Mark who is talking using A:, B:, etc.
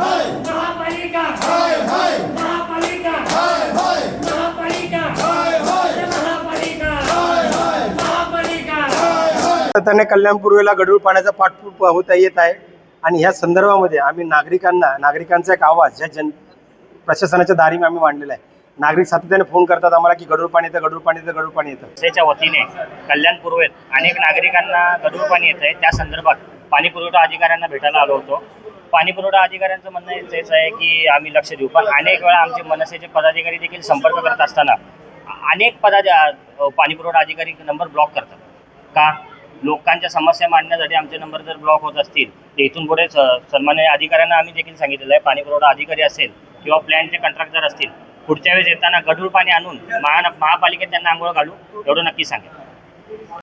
A: महापालिका. महापालिका. गडूळ पाण्याचा पाठपुट होता येत आहे. आणि ह्या संदर्भामध्ये आम्ही नागरिकांना नागरिकांचा एक आवाज ह्या जन प्रशासनाच्या दारी आम्ही मांडलेला आहे. नागरिक सातत्याने फोन करतात आम्हाला की गडूळ पाणी येतं गडूळ पाणी येतं गडूळ पाणी येतं.
B: त्याच्या वतीने कल्याणपूर्वेत अनेक नागरिकांना गडूळ पाणी येत आहे त्या संदर्भात पाणी पुरवठा अधिकाऱ्यांना भेटायला आलो होतो. पाणी पुरवठा अधिकाऱ्यांचं म्हणणं हेच- आहे की आम्ही लक्ष देऊ. पण अनेक वेळा आमचे मनसेचे पदाधिकारी देखील संपर्क करत असताना अनेक पदा पाणी पुरवठा अधिकारी नंबर ब्लॉक करतात. का? लोकांच्या समस्या मांडण्यासाठी आमचे नंबर जर ब्लॉक होत असतील तर इथून पुढे सन्मान्य अधिकाऱ्यांना आम्ही देखील सांगितलेलं आहे पाणी पुरवठा अधिकारी असेल किंवा प्लॅनचे कंत्राटदार असतील पुढच्या वेळेस येताना गढूळ पाणी आणून महा महापालिकेत त्यांना आंघोळ घालू एवढं नक्की सांगेल